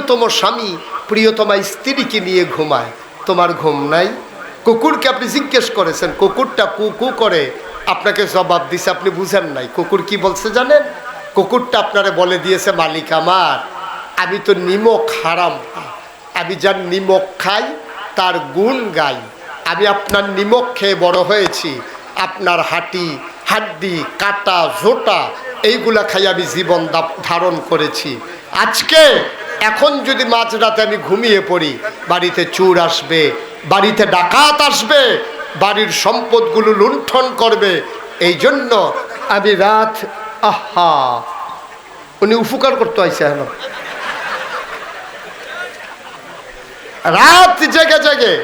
প্রিয়তম স্বামী, প্রিয়তমা স্ত্রীকে নিয়ে ঘুমায়। তোমার ঘুম নাই? কুকুরকে আপনি জিজ্ঞেস করেছেন, কুকুরটা কু কু করে? আপনাকে জবাব দিছে, আপনি বুঝেন নাই। কুকুর কি বলছে জানেন? কুকুরটা আপনারে বলে দিয়েছে, মালিক আমার, আমি তো নিমক হারাম আমি যার নিমক খাই, তার গুণ গাই। আমি আপনার নিমক খেয়ে বড় হয়েছি। আপনার হাঁটি, হাড্ডি, কাটা, ঝোটা, এইগুলা খাই আমি জীবন ধারণ করেছি। আজকে এখন যদি মাঝরাতে আমি ঘুমিয়ে পড়ি, বাড়িতে চুর আসবে, বাড়িতে ডাকাত আসবে, বাড়ির সম্পদগুলো লুণ্ঠন করবে, এই জন্য আমি রাত, আহা, উনি উপকার করতে আইসে এখন। রাত জেগে জেগে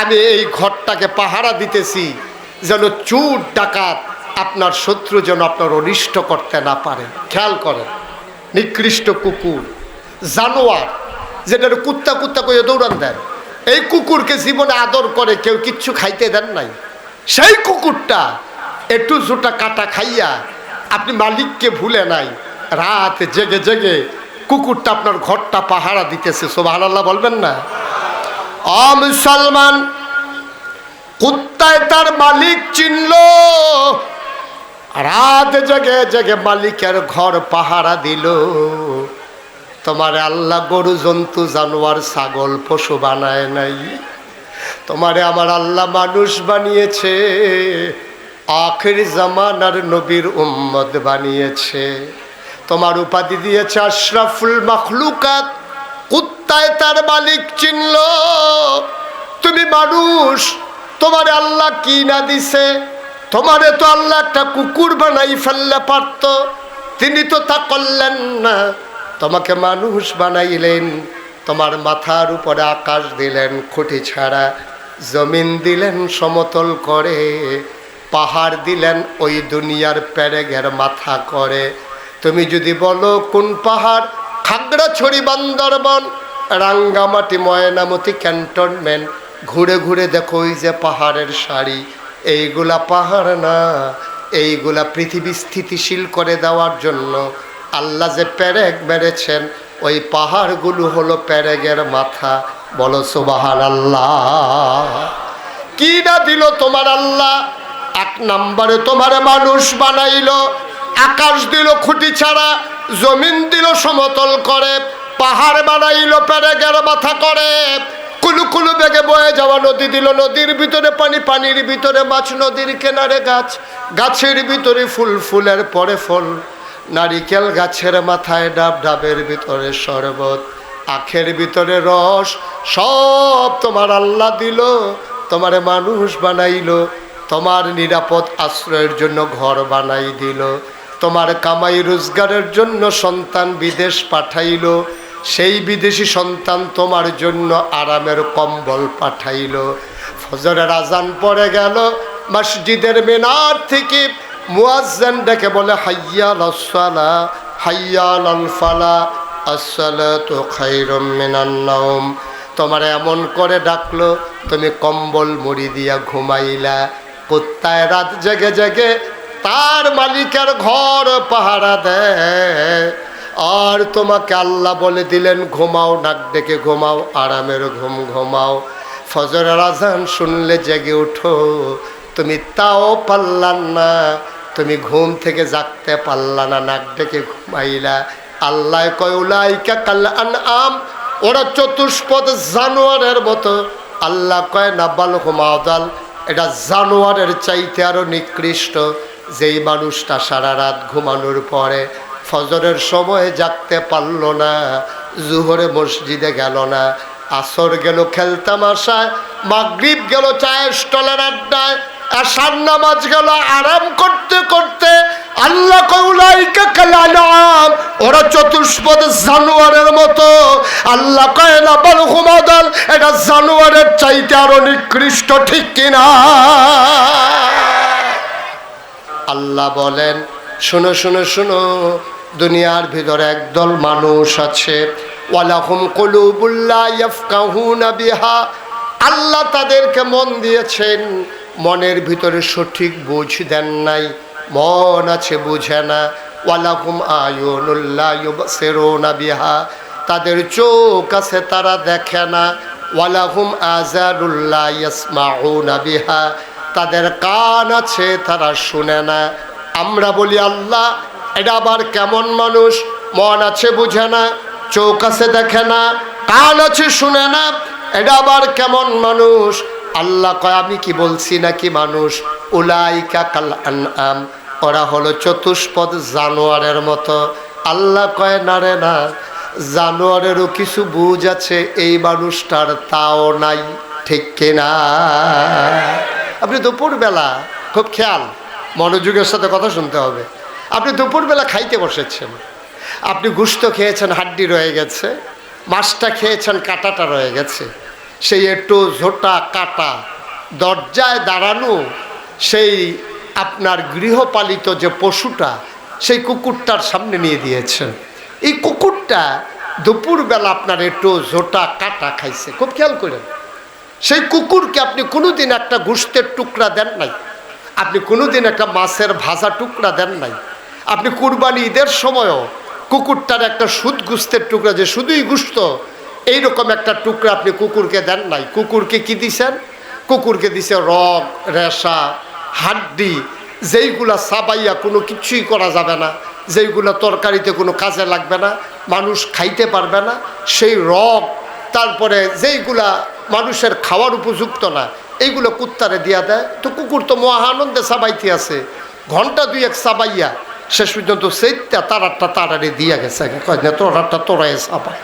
আমি এই ঘরটাকে পাহারা দিতেছি, যেন চুর, ডাকাত আপনার শত্রু যেন আপনার অনিষ্ট করতে না পারে। খেয়াল করেন, নিকৃষ্ট কুকুর। জানোয়ার যেটা কুত্তা কুত্তা করে দৌড়ান দেন এই কুকুরকে জীবনে আদর করে কেউ কিচ্ছু খাইতে দেন নাই। সেই কুকুরটা একটু জোটা কাটা খাইয়া আপনি মালিককে ভুলে নাই, রাত জেগে জেগে কুকুরটা আপনার ঘরটা পাহারা দিতেছে আল্লাহ বলবেন না? অ মুসলমান, কুত্তায় তার মালিক চিনল, রাত জেগে জেগে মালিকের ঘর পাহারা দিল। তোমার আল্লাহ গরু, জন্তু, জানোয়ার, ছাগল, পশু বানায় নাই। তোমারে আমার আল্লাহ মানুষ বানিয়েছে, আখের জামানার নবীর উম্মদ বানিয়েছে। তোমার উপাধি দিয়েছে আশরাফুল মখলুকাত, কুত্তায় তার মালিক চিনল। তুমি মানুষ, তোমার আল্লাহ কি না দিছে? তোমারে তো আল্লাহ একটা কুকুর বানাই ফেললে পারত। তিনি তো তা করলেন না। তোমাকে মানুষ বানাইলেন, তোমার মাথার উপরে আকাশ দিলেন, খুঁটি ছাড়া জমিন দিলেন, সমতল করে পাহাড় দিলেন, ওই দুনিয়ার প্যারেগের মাথা করে। তুমি যদি বলো, কোন পাহাড়? খাগড়াছড়ি বান্দরবন, রাঙ্গামাটি, ময়নামতি, ক্যান্টনমেন্ট। ঘুরে ঘুরে দেখো ওই যে পাহাড়ের শাড়ি এইগুলা পাহাড় না, এইগুলা পৃথিবী স্থিতিশীল করে দেওয়ার জন্য আল্লাহ যে প্যারেগ মেরেছেন, ওই পাহাড়গুলো হলো প্যারেগের মাথা। বলো সুবাহান আল্লাহ কি না দিল তোমার আল্লাহ? এক নম্বরে তোমার মানুষ বানাইলো, আকাশ দিল খুঁটি ছাড়া, জমিন দিল সমতল করে, পাহাড় বানাইলো প্যারেগের মাথা করে। কুলু কুলু বেগে বয়ে যাওয়া নদী দিল নদীর ভিতরে পানি, পানির ভিতরে মাছ, নদীর কেনারে গাছ, গাছের ভিতরে ফুল, ফুলের পরে ফল। নারিকেল গাছের মাথায় ডাব, ডাবের ভিতরে শরবত, আখের ভিতরে রস, সব তোমার আল্লাহ দিল, তোমারে মানুষ বানাইলো, তোমার নিরাপদ আশ্রয়ের জন্য ঘর বানাই দিল, তোমার কামাই রোজগারের জন্য সন্তান বিদেশ পাঠাইল, সেই বিদেশি সন্তান তোমার জন্য আরামের কম্বল পাঠাইল। ফজরের আজান পড়ে গেল, মসজিদের মিনার থেকে মুয়াজ্জান ডেকে বলে হাইয়াল আসসালা হাইয়াল আল ফালা আসসালাতু খায়রুম মিনান নাওম। তোমার এমন করে ডাকলো, তুমি কম্বল মুড়ি দিয়া ঘুমাইলা। কুত্তায় রাত জেগে জেগে তার মালিকের ঘর পাহারা দেয় আর তোমাকে আল্লাহ বলে দিলেন, ঘুমাও, নাক ডেকে ঘুমাও, আরামের ঘুম ঘুমাও। ফজরের আজান শুনলে জেগে উঠো, তুমি তাও পারলাম না। তুমি ঘুম থেকে জাগতে পারলা না, নাক ডেকে ঘুমাইলা। আল্লাহ কয়ুলাইকা কাল্লান আম ওরা চতুষ্পদ জানোয়ারের মতো। আল্লাহ কয় না বাল হুমাদাল, এটা জানোয়ারের চাইতে আরও নিকৃষ্ট। যেই মানুষটা সারা রাত ঘুমানোর পরে ফজরের সময় জাগতে পারল না, জুহরে মসজিদে গেল না। আসর গেল খেলতামাশায়, মাগরিব গেল চায়ের স্টলের আড্ডায় আসার নামাজ গেল আরাম করতে করতে আল্লাহ কৌলাইকা ওরা চতুষ্পদ জানোয়ারের মতো। আল্লাহ কয়, না বল হুমাদল এটা জানোয়ারের চাইতে আরও নিকৃষ্ট, ঠিক কিনা আল্লাহ বলেন, শোনো শোনো শোনো, দুনিয়ার ভিতরে একদল মানুষ আছে। ওয়ালাহুম কলুবুল্লাহ আল্লাহ তাদেরকে মন দিয়েছেন মনের ভিতরে সঠিক বুঝ দেন নাই, মন আছে বুঝে না, ওয়ালাহুম আয়ুনুল্লাহ বিহা, তাদের চোখ আছে তারা দেখে না, ওয়ালাহুম আজারুল্লাহ বিহা, তাদের কান আছে তারা শুনে না। আমরা বলি, আল্লাহ, এটা আবার কেমন মানুষ? মন আছে বুঝে না, চোখ আছে দেখে না, কান আছে শুনে না, এটা আবার কেমন মানুষ? আল্লাহ কয়, আমি কি বলছি নাকি মানুষ? উলাইকা কাল আনআম। ওরা হলো চতুষ্পদ জানোয়ারের মতো। আল্লাহ কয়, না রে না, জানোয়ারেরও কিছু বুঝ আছে, এই মানুষটার তাও নাই, ঠিক কিনা? আপনি দুপুরবেলা, খুব খেয়াল, মনোযোগের সাথে কথা শুনতে হবে। আপনি দুপুরবেলা খাইতে বসেছেন। আপনি গুস্ত খেয়েছেন, হাড্ডি রয়ে গেছে। মাছটা খেয়েছেন, কাটাটা রয়ে গেছে। সেই একটু ঝোটা কাটা। দরজায় দাঁড়ানো সেই আপনার গৃহপালিত যে পশুটা, সেই কুকুরটার সামনে নিয়ে দিয়েছেন এই কুকুরটা দুপুরবেলা আপনার একটু ঝোটা কাটা খাইছে। খুব খেয়াল করেন। সেই কুকুরকে আপনি কোনোদিন একটা গুস্তের টুকরা দেন নাই। আপনি কোনোদিন একটা মাছের ভাজা টুকরা দেন নাই। আপনি কুরবানি ঈদের সময়ও কুকুরটার একটা সুদ গুস্তের টুকরা যে শুধুই গুস্ত এইরকম একটা টুকরা আপনি কুকুরকে দেন নাই। কুকুরকে কি দিছেন? কুকুরকে দিছে রগ রেশা, হাড্ডি, যেইগুলা সাবাইয়া কোনো কিছুই করা যাবে না, যেইগুলো তরকারিতে কোনো কাজে লাগবে না, মানুষ খাইতে পারবে না, সেই রগ তারপরে যেইগুলা মানুষের খাওয়ার উপযুক্ত না, এইগুলো কুত্তারে দিয়া দেয়। তো কুকুর তো মহানন্দে সাবাইতে আছে। ঘণ্টা দুই এক সাবাইয়া শেষ পর্যন্ত সেইটা তারারটা তারারে দিয়া গেছে। কয় না তোরারটা তোরাই সাবাই।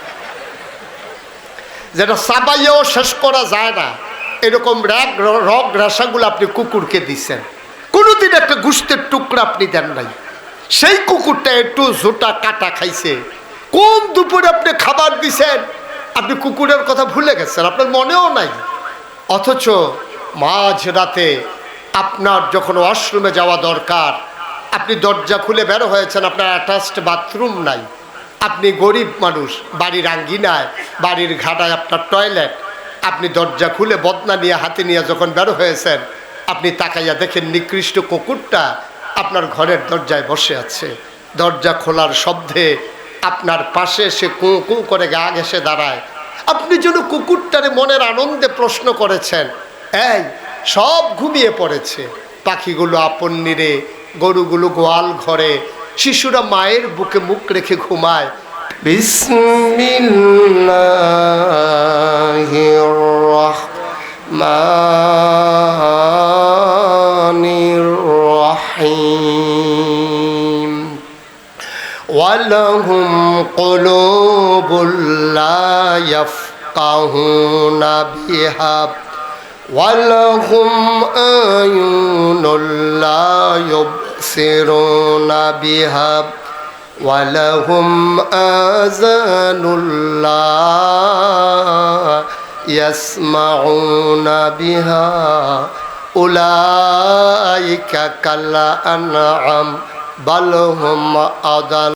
যেটা সাবাইয়াও শেষ করা যায় না। এরকম র্যাগ, রগ রেশাগুলো আপনি কুকুরকে দিছেন। কোনোদিন একটা গুস্তের টুকরা আপনি দেন নাই। সেই কুকুরটা একটু জোটা কাটা খাইছে। কোন দুপুরে আপনি খাবার দিছেন? আপনি কুকুরের কথা ভুলে গেছেন, আপনার মনেও নাই। অথচ মাঝ রাতে আপনার যখন ওয়াশরুমে যাওয়া দরকার, আপনি দরজা খুলে বেরো হয়েছেন, আপনার অ্যাটাচড বাথরুম নাই। আপনি গরিব মানুষ, বাড়ির আঙ্গিনায়, বাড়ির ঘাটায় আপনার টয়লেট আপনি দরজা খুলে বদনা নিয়ে হাতে নিয়ে যখন বেরো হয়েছেন, আপনি তাকাইয়া দেখেন নিকৃষ্ট কুকুরটা আপনার ঘরের দরজায় বসে আছে। দরজা খোলার শব্দে আপনার পাশে সে কু কু করে গা ঘেসে দাঁড়ায়। আপনি যেন কুকুরটারে মনের আনন্দে প্রশ্ন করেছেন, এই, সব ঘুমিয়ে পড়েছে। পাখিগুলো আপন নিরে, গরুগুলো গোয়াল ঘরে শিশুরা মায়ের বুকে মুখ রেখে ঘুমায় বিসমিল্লাহির রহমানির রহিম ولهم قلوب لا يفقهون بها ولهم أعين لا يبصرون بها ولهم آذان لا يسمعون بها أولئك كالأنعام بل هم أضل